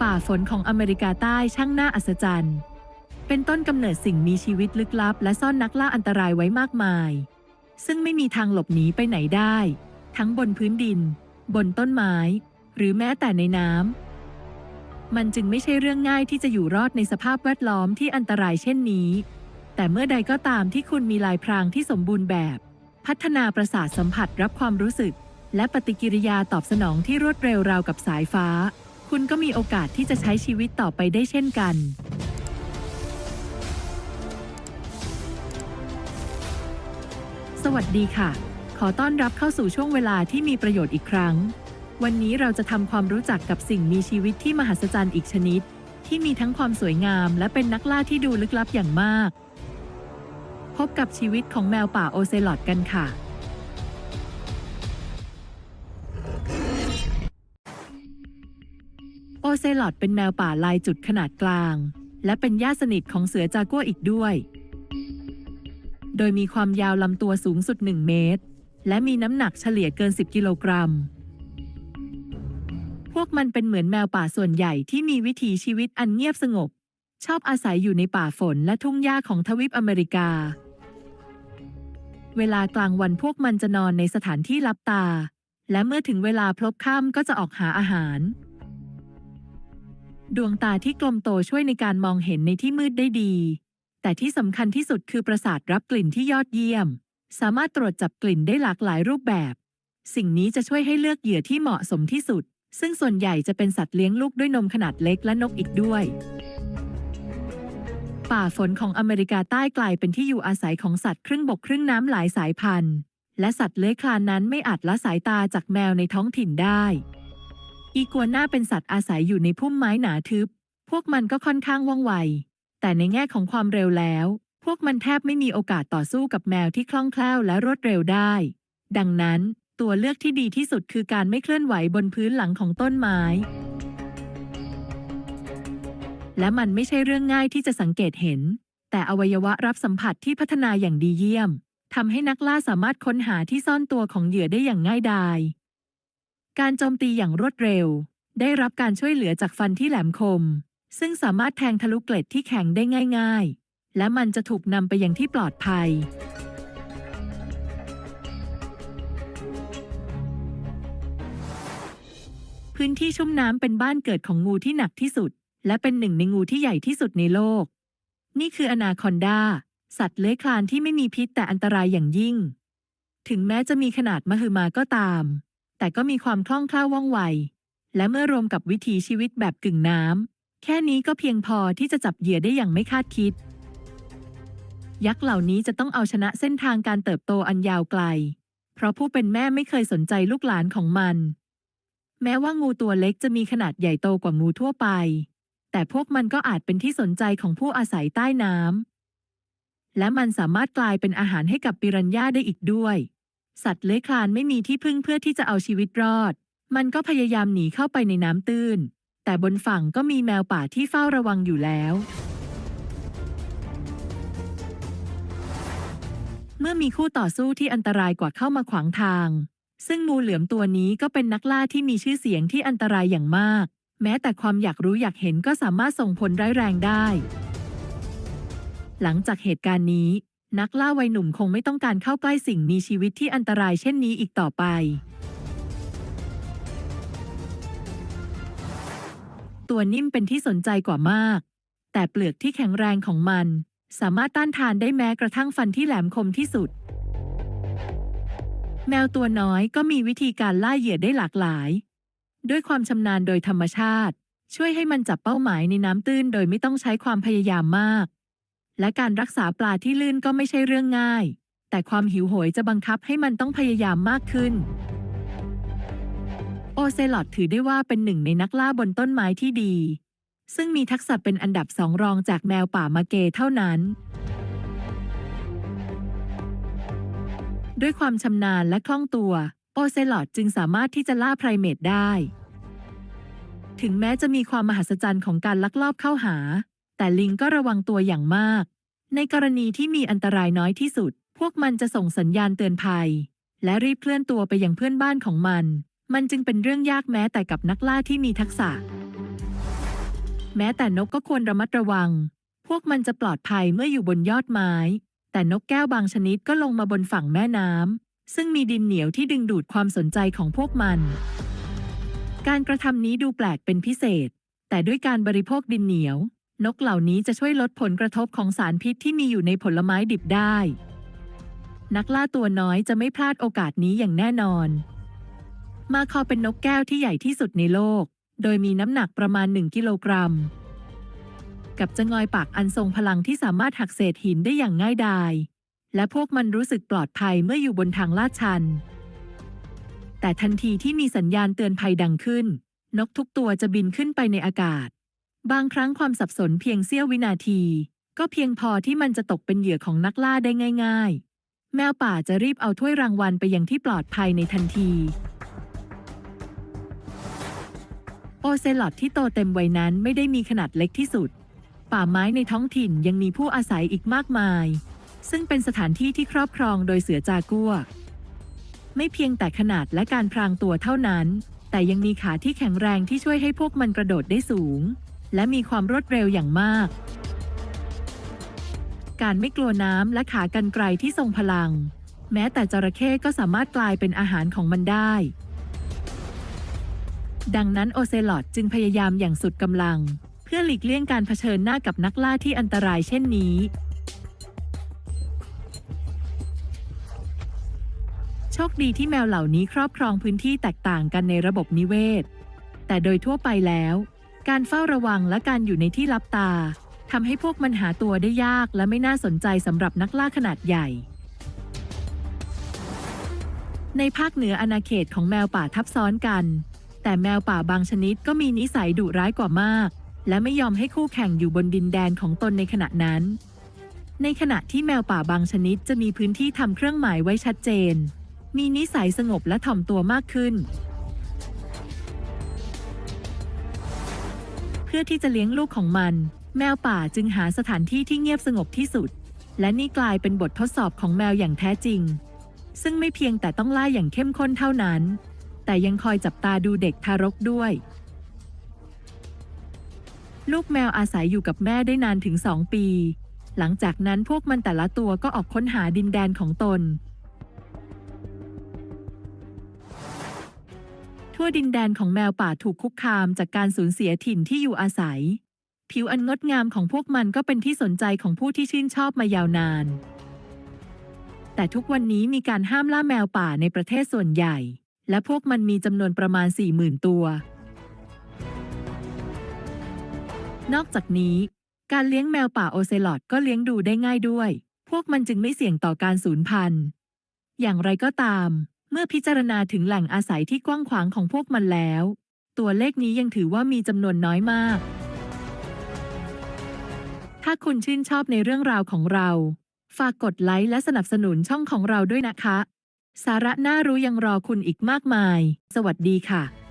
ป่าฝนของอเมริกาใต้ช่างน่าอัศจรรย์ เป็นต้นกำเนิดสิ่งมีชีวิตลึกลับ และซ่อนนักล่าอันตรายไว้มากมาย ซึ่งไม่มีทางหลบหนีไปไหนได้ ทั้งบนพื้นดิน บนต้นไม้ หรือแม้แต่ในน้ำมันจึงไม่ใช่เรื่องง่ายที่จะอยู่รอดในสภาพแวดล้อมที่อันตรายเช่นนี้ แต่เมื่อใดก็ตามที่คุณมีลายพรางที่สมบูรณ์แบบ พัฒนาประสาทสัมผัสรับความรู้สึก และปฏิกิริยาตอบสนองที่รวดเร็วราวกับสายฟ้า คุณก็มีโอกาสที่จะใช้ชีวิตต่อไปได้เช่นกันสวัสดีค่ะ ขอต้อนรับเข้าสู่ช่วงเวลาที่มีประโยชน์อีกครั้ง วันนี้เราจะทำความรู้จักกับสิ่งมีชีวิตที่มหัศจรรย์อีกชนิด ที่มีทั้งความสวยงามและเป็นนักล่าที่ดูลึกลับอย่างมาก พบกับชีวิตของแมวป่าโอเซลอดกันค่ะ โอเซลอดเป็นแมวป่าลายจุดขนาดกลาง และเป็นญาติสนิทของเสือจากัวอีกด้วย โดยมีความยาวลำตัวสูงสุด 1 เมตร และมีน้ำหนักเฉลี่ยเกิน 10 กิโลกรัม พวกมันเป็นเหมือนแมวป่าส่วนใหญ่ที่มีวิถีชีวิตอันเงียบสงบ ชอบอาศัยอยู่ในป่าฝนและทุ่งหญ้าของทวีปอเมริกา เวลากลางวันพวกมันจะนอนในสถานที่ลับตา และเมื่อถึงเวลาพลบค่ำก็จะออกหาอาหาร ดวงตาที่กลมโตช่วยในการมองเห็นในที่มืดได้ดี แต่ที่สำคัญที่สุดคือประสาทรับกลิ่นที่ยอดเยี่ยม สามารถตรวจจับกลิ่นได้หลากหลายรูปแบบ สิ่งนี้จะช่วยให้เลือกเหยื่อที่เหมาะสมที่สุด ซึ่งส่วนใหญ่จะเป็นสัตว์เลี้ยงลูกด้วยนมขนาดเล็กและนกอีกด้วย ป่าฝนของอเมริกาใต้กลายเป็นที่อยู่อาศัยของสัตว์ครึ่งบกครึ่งน้ำหลายสายพันธุ์ และสัตว์เลื้อยคลานนั้นไม่อาจละสายตาจากแมวในท้องถิ่นได้ อีกัวน่าเป็นสัตว์อาศัยอยู่ในพุ่มไม้หนาทึบ พวกมันก็ค่อนข้างว่องไว แต่ในแง่ของความเร็วแล้ว พวกมันแทบไม่มีโอกาสต่อสู้กับแมวที่คล่องแคล่วและรวดเร็วได้ ดังนั้น ตัวเลือกที่ดีที่สุดคือการไม่เคลื่อนไหวบนพื้นหลังของต้นไม้ และมันไม่ใช่เรื่องง่ายที่จะสังเกตเห็น แต่อวัยวะรับสัมผัสที่พัฒนาอย่างดีเยี่ยมทำให้นักล่าสามารถค้นหาที่ซ่อนตัวของเหยื่อได้อย่างง่ายดาย การโจมตีอย่างรวดเร็ว ได้รับการช่วยเหลือจากฟันที่แหลมคม ซึ่งสามารถแทงทะลุเกล็ดที่แข็งได้ง่าย ๆ และมันจะถูกนำไปยังที่ปลอดภัย พื้นที่ชุ่มน้ำเป็นบ้านเกิดของงูที่หนักที่สุด และเป็นหนึ่งในงูที่ใหญ่ที่สุดในโลก นี่คืออนาคอนดา สัตว์เลื้อยคลานที่ไม่มีพิษแต่อันตรายอย่างยิ่ง ถึงแม้จะมีขนาดมหึมาก็ตาม แต่ก็มีความคล่องแคล่วว่องไว และเมื่อรวมกับวิถีชีวิตแบบกึ่งน้ำ แค่นี้ก็เพียงพอที่จะจับเหยื่อได้อย่างไม่คาดคิด ยักษ์เหล่านี้จะต้องเอาชนะเส้นทางการเติบโตอันยาวไกล เพราะผู้เป็นแม่ไม่เคยสนใจลูกหลานของมัน แม้ว่างูตัวเล็กจะมีขนาดใหญ่โตกว่างูทั่วไป แต่พวกมันก็อาจเป็นที่สนใจของผู้อาศัยใต้น้ำ และมันสามารถกลายเป็นอาหารให้กับปิรันย่าได้อีกด้วย สัตว์เลื้อยคลานไม่มีที่พึ่งเพื่อที่จะเอาชีวิตรอด มันก็พยายามหนีเข้าไปในน้ำตื้น แต่บนฝั่งก็มีแมวป่าที่เฝ้าระวังอยู่แล้ว เมื่อมีคู่ต่อสู้ที่อันตรายกว่าเข้ามาขวางทาง ซึ่งงูเหลือมตัวนี้ก็เป็นนักล่าที่มีชื่อเสียงที่อันตรายอย่างมาก แม้แต่ความอยากรู้อยากเห็นก็สามารถส่งผลร้ายแรงได้ หลังจากเหตุการณ์นี้ นักล่าวัยหนุ่มคงไม่ต้องการเข้าใกล้สิ่งมีชีวิตที่อันตรายเช่นนี้อีกต่อไป ตัวนิ่มเป็นที่สนใจกว่ามาก แต่เปลือกที่แข็งแรงของมัน สามารถต้านทานได้แม้กระทั่งฟันที่แหลมคมที่สุด แมวตัวน้อยก็มีวิธีการล่าเหยื่อได้หลากหลาย ด้วยความชำนาญโดยธรรมชาติ ช่วยให้มันจับเป้าหมายในน้ำตื้นโดยไม่ต้องใช้ความพยายามมาก และการรักษาปลาที่ลื่นก็ไม่ใช่เรื่องง่าย แต่ความหิวโหยจะบังคับให้มันต้องพยายามมากขึ้น โอเซลอดถือได้ว่าเป็นหนึ่งในนักล่าบนต้นไม้ที่ดี ซึ่งมีทักษะเป็นอันดับสองรองจากแมวป่ามาเกเท่านั้นด้วยความชำนาญและคล่องตัว โอเซลอดจึงสามารถที่จะล่าไพรเมตได้ ถึงแม้จะมีความมหัศจรรย์ของการลักลอบเข้าหา แต่ลิงก็ระวังตัวอย่างมาก ในกรณีที่มีอันตรายน้อยที่สุด พวกมันจะส่งสัญญาณเตือนภัย และรีบเคลื่อนตัวไปยังเพื่อนบ้านของมัน มันจึงเป็นเรื่องยากแม้แต่กับนักล่าที่มีทักษะ แม้แต่นกก็ควรระมัดระวัง พวกมันจะปลอดภัยเมื่ออยู่บนยอดไม้ แต่นกแก้วบางชนิดก็ลงมาบนฝั่งแม่น้ำ ซึ่งมีดินเหนียวที่ดึงดูดความสนใจของพวกมัน การกระทำนี้ดูแปลกเป็นพิเศษ แต่ด้วยการบริโภคดินเหนียว นกเหล่านี้จะช่วยลดผลกระทบของสารพิษที่มีอยู่ในผลไม้ดิบได้ นักล่าตัวน้อยจะไม่พลาดโอกาสนี้อย่างแน่นอน มาคอเป็นนกแก้วที่ใหญ่ที่สุดในโลก โดยมีน้ำหนักประมาณ 1 กิโลกรัม กับจะงอยปากอันทรงพลังที่สามารถหักเศษหินได้อย่างง่ายดาย และพวกมันรู้สึกปลอดภัยเมื่ออยู่บนทางลาดชัน แต่ทันทีที่มีสัญญาณเตือนภัยดังขึ้น นกทุกตัวจะบินขึ้นไปในอากาศ บางครั้งความสับสนเพียงเสี้ยววินาที ก็เพียงพอที่มันจะตกเป็นเหยื่อของนักล่าได้ง่าย ๆ แมวป่าจะรีบเอาถ้วยรางวัลไปยังที่ปลอดภัยในทันทีโอเซลอตที่โตเต็มวัยนั้นไม่ได้มีขนาดเล็กที่สุด ป่าไม้ในท้องถิ่นยังมีผู้อาศัยอีกมากมาย ซึ่งเป็นสถานที่ที่ครอบครองโดยเสือจากัว ไม่เพียงแต่ขนาดและการพรางตัวเท่านั้น แต่ยังมีขาที่แข็งแรงที่ช่วยให้พวกมันกระโดดได้สูง และมีความรวดเร็วอย่างมาก การไม่กลัวน้ำและขากันไกลที่ทรงพลัง แม้แต่จระเข้ก็สามารถกลายเป็นอาหารของมันได้ ดังนั้นโอเซลอตจึงพยายามอย่างสุดกำลัง เพื่อหลีกเลี่ยงการเผชิญหน้ากับนักล่าที่อันตรายเช่นนี้ โชคดีที่แมวเหล่านี้ครอบครองพื้นที่แตกต่างกันในระบบนิเวศ แต่โดยทั่วไปแล้ว การเฝ้าระวังและการอยู่ในที่ลับตาทำให้พวกมันหาตัวได้ยากและไม่น่าสนใจสำหรับนักล่าขนาดใหญ่ ในภาคเหนืออาณาเขตของแมวป่าทับซ้อนกัน แต่แมวป่าบางชนิดก็มีนิสัยดุร้ายกว่ามาก และไม่ยอมให้คู่แข่งอยู่บนดินแดนของตนในขณะนั้น ในขณะที่แมวป่าบางชนิดจะมีพื้นที่ทำเครื่องหมายไว้ชัดเจน มีนิสัยสงบและถ่อมตัวมากขึ้น เพื่อที่จะเลี้ยงลูกของมัน แมวป่าจึงหาสถานที่ที่เงียบสงบที่สุด และนี่กลายเป็นบททดสอบของแมวอย่างแท้จริง ซึ่งไม่เพียงแต่ต้องล่าอย่างเข้มข้นเท่านั้น แต่ยังคอยจับตาดูเด็กทารกด้วย ลูกแมวอาศัยอยู่กับแม่ได้นานถึงสองปี หลังจากนั้นพวกมันแต่ละตัวก็ออกค้นหาดินแดนของตน ทั่วดินแดนของแมวป่าถูกคุกคามจากการสูญเสียถิ่นที่อยู่อาศัย ผิวอันงดงามของพวกมันก็เป็นที่สนใจของผู้ที่ชื่นชอบมายาวนาน แต่ทุกวันนี้มีการห้ามล่าแมวป่าในประเทศส่วนใหญ่ และพวกมันมีจำนวนประมาณ 40,000 ตัว นอกจากนี้ การเลี้ยงแมวป่าโอเซลอตก็เลี้ยงดูได้ง่ายด้วย พวกมันจึงไม่เสี่ยงต่อการสูญพันธุ์ อย่างไรก็ตาม เมื่อพิจารณาถึงแหล่งอาศัยที่กว้างขวางของพวกมันแล้ว ตัวเลขนี้ยังถือว่ามีจำนวนน้อยมาก ถ้าคุณชื่นชอบในเรื่องราวของเรา ฝากกดไลค์และสนับสนุนช่องของเราด้วยนะคะ สาระน่ารู้ยังรอคุณอีกมากมาย สวัสดีค่ะ